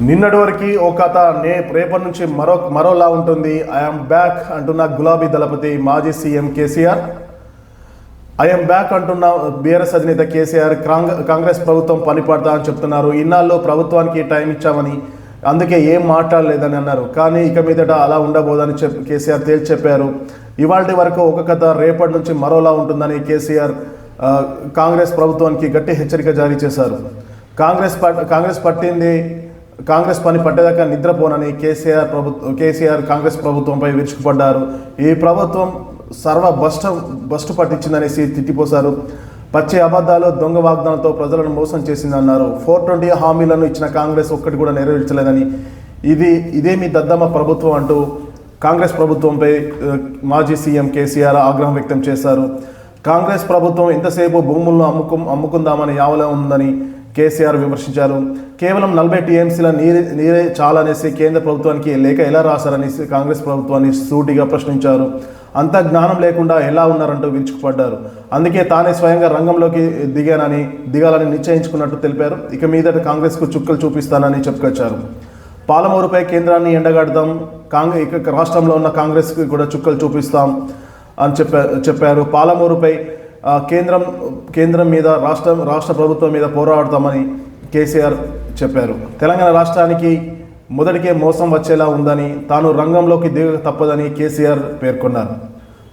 నిన్నటి వరకు ఓ కథ నే రేపటి నుంచి మరో మరోలా ఉంటుంది. ఐఎమ్ బ్యాక్ అంటున్న గులాబీ దళపతి మాజీ సీఎం కేసీఆర్. ఐఎమ్ బ్యాక్ అంటున్న బీఆర్ఎస్ అధినేత కేసీఆర్ కాంగ్- కాంగ్రెస్ ప్రభుత్వం పనిపడతా అని చెప్తున్నారు. ఇన్నాళ్ళు ప్రభుత్వానికి టైం ఇచ్చామని అందుకే ఏం మాట్లాడలేదని అన్నారు. కానీ ఇక మీదట అలా ఉండబోదని చెప్ కేసీఆర్ తేల్చి చెప్పారు ఇవాళ వరకు ఒక కథ రేపటి నుంచి మరోలా ఉంటుందని కేసీఆర్ కాంగ్రెస్ ప్రభుత్వానికి గట్టి హెచ్చరిక జారీ చేశారు. కాంగ్రెస్ పట్ కాంగ్రెస్ పట్టింది కాంగ్రెస్ పని పట్టేదాకా నిద్రపోనని కేసీఆర్ ప్రభుత్వం కేసీఆర్ కాంగ్రెస్ ప్రభుత్వంపై విరుచుకుపడ్డారు. ఈ ప్రభుత్వం సర్వ బస్ట బస్టు పట్టించిందనేసి తిట్టిపోశారు. పచ్చి అబద్ధాలు దొంగ వాగ్దానంతో ప్రజలను మోసం చేసిందన్నారు. ఫోర్ ట్వంటీ హామీలను ఇచ్చిన కాంగ్రెస్ ఒక్కటి కూడా నెరవేర్చలేదని ఇది ఇదేమి దద్దమ్మ ప్రభుత్వం అంటూ కాంగ్రెస్ ప్రభుత్వంపై మాజీ సీఎం కేసీఆర్ ఆగ్రహం వ్యక్తం చేశారు. కాంగ్రెస్ ప్రభుత్వం ఎంతసేపు భూములను అమ్ముకు అమ్ముకుందామని యావలే ఉందని కేసీఆర్ విమర్శించారు. కేవలం నలభై టీఎంసీల నీరే నీరే చాలనేసి కేంద్ర ప్రభుత్వానికి లేక ఎలా రాశారనేసి కాంగ్రెస్ ప్రభుత్వాన్ని సూటిగా ప్రశ్నించారు. అంత జ్ఞానం లేకుండా ఎలా ఉన్నారంటూ విరుచుకుపడ్డారు. అందుకే తానే స్వయంగా రంగంలోకి దిగానని దిగాలని నిశ్చయించుకున్నట్టు తెలిపారు. ఇక మీదట కాంగ్రెస్కు చుక్కలు చూపిస్తానని చెప్పుకొచ్చారు. పాలమూరుపై కేంద్రాన్ని ఎండగడతాం కాంగ్రెస్ ఇక రాష్ట్రంలో ఉన్న కాంగ్రెస్కి కూడా చుక్కలు చూపిస్తాం అని చెప్పారు చెప్పారు. పాలమూరుపై కేంద్రం కేంద్రం మీద రాష్ట్ర రాష్ట్ర ప్రభుత్వం మీద పోరాడతామని కేసీఆర్ చెప్పారు. తెలంగాణ రాష్ట్రానికి మొదటికే మోసం వచ్చేలా ఉందని తాను రంగంలోకి దిగక తప్పదని కేసీఆర్ పేర్కొన్నారు.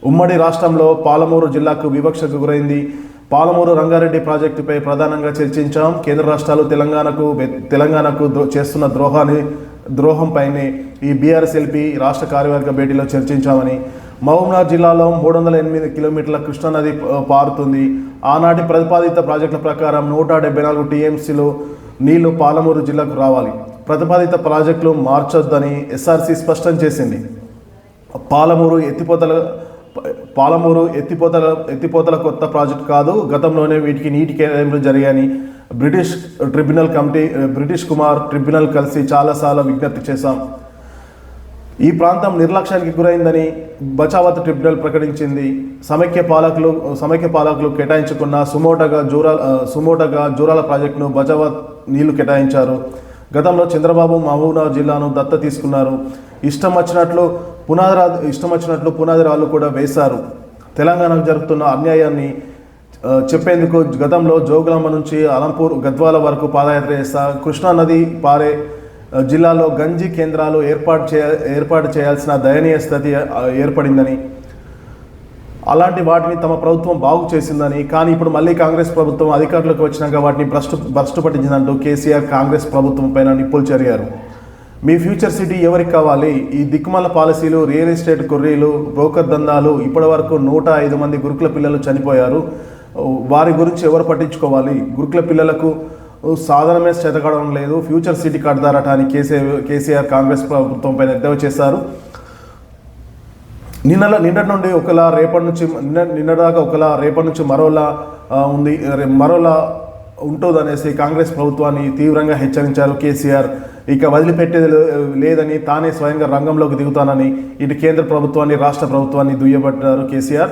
ఉమ్మడి రాష్ట్రంలో పాలమూరు జిల్లాకు వివక్షకు గురైంది. పాలమూరు రంగారెడ్డి ప్రాజెక్టుపై ప్రధానంగా చర్చించాం. కేంద్ర రాష్ట్రాలు తెలంగాణకు తెలంగాణకు ద్రో- చేస్తున్న ద్రోహాన్ని ద్రోహంపైనే ఈ బీఆర్ఎస్ ఎల్పీ రాష్ట్ర కార్యవర్గ భేటీలో చర్చించామని మహబూబ్నగర్ జిల్లాలో మూడు వందల ఎనిమిది కిలోమీటర్ల కృష్ణానది పారుతుంది. ఆనాటి ప్రతిపాదిత ప్రాజెక్టుల ప్రకారం నూట డెబ్బై నాలుగు టీఎంసీలు నీళ్ళు పాలమూరు జిల్లాకు రావాలి. ప్రతిపాదిత ప్రాజెక్టులు మార్చొద్దని ఎస్ఆర్సీ స్పష్టం చేసింది. పాలమూరు ఎత్తిపోతల పాలమూరు ఎత్తిపోతల ఎత్తిపోతల కొత్త ప్రాజెక్ట్ కాదు గతంలోనే వీటికి నీటి కేటాయింపులు జరిగాయని Brijesh tribunal committee Brijesh Kumar tribunal కలిసి చాలాసార్లు విజ్ఞప్తి చేశాం. ఈ ప్రాంతం నిర్లక్ష్యానికి గురైందని బచావత్ ట్రిబ్యునల్ ప్రకటించింది. సమైక్య పాలకులు సమైక్య పాలకులు కేటాయించుకున్న సుమోటగా జూరాల సుమోటగా జూరాల ప్రాజెక్టును బచావత్ నీళ్ళు కేటాయించారు. గతంలో చంద్రబాబు మహబూబ్నగర్ జిల్లాను దత్త తీసుకున్నారు. ఇష్టం వచ్చినట్లు పునాదిరా ఇష్టం వచ్చినట్లు పునాది రాళ్ళు కూడా వేశారు. తెలంగాణకు జరుగుతున్న అన్యాయాన్ని చెప్పేందుకు గతంలో జోగులాంబ నుంచి అలంపూర్ గద్వాల వరకు పాదయాత్ర చేస్తా కృష్ణా నది పారే జిల్లాలో గంజి కేంద్రాలు ఏర్పాటు చేయ ఏర్పాటు చేయాల్సిన దయనీయ స్థితి ఏర్పడిందని అలాంటి వాటిని తమ ప్రభుత్వం బాగు చేసిందని కానీ ఇప్పుడు మళ్ళీ కాంగ్రెస్ ప్రభుత్వం అధికారంలోకి వచ్చినాక వాటిని భ్రష్టు భ్రష్టు పట్టించిందంటూ కేసీఆర్ కాంగ్రెస్ ప్రభుత్వం పైన నిప్పులు చెరిగారు. మీ ఫ్యూచర్ సిటీ ఎవరికి కావాలి? ఈ దిక్కుమల పాలసీలు రియల్ ఎస్టేట్ కొర్రీలు బ్రోకర్ దందాలు ఇప్పటి వరకు నూట ఐదు మంది గురుకుల పిల్లలు చనిపోయారు. వారి గురించి ఎవరు పట్టించుకోవాలి? గురుకుల పిల్లలకు సాధనమే చేతకడం లేదు. ఫ్యూచర్ సిటీ కడతారట అని కేసీఆర్ కేసీఆర్ కాంగ్రెస్ ప్రభుత్వం పైన చేశారు. నిన్న నిన్నటి నుండి ఒకలా రేపటి నుంచి నిన్న నిన్నదాకా ఒకలా రేపటి నుంచి మరోలా ఉంది మరోలా ఉంటుందనేసి కాంగ్రెస్ ప్రభుత్వాన్ని తీవ్రంగా హెచ్చరించారు కేసీఆర్. ఇక వదిలిపెట్టేది లే- లేదని తానే స్వయంగా రంగంలోకి దిగుతానని ఇటు కేంద్ర ప్రభుత్వాన్ని రాష్ట్ర ప్రభుత్వాన్ని దుయ్యబట్టారు కేసీఆర్.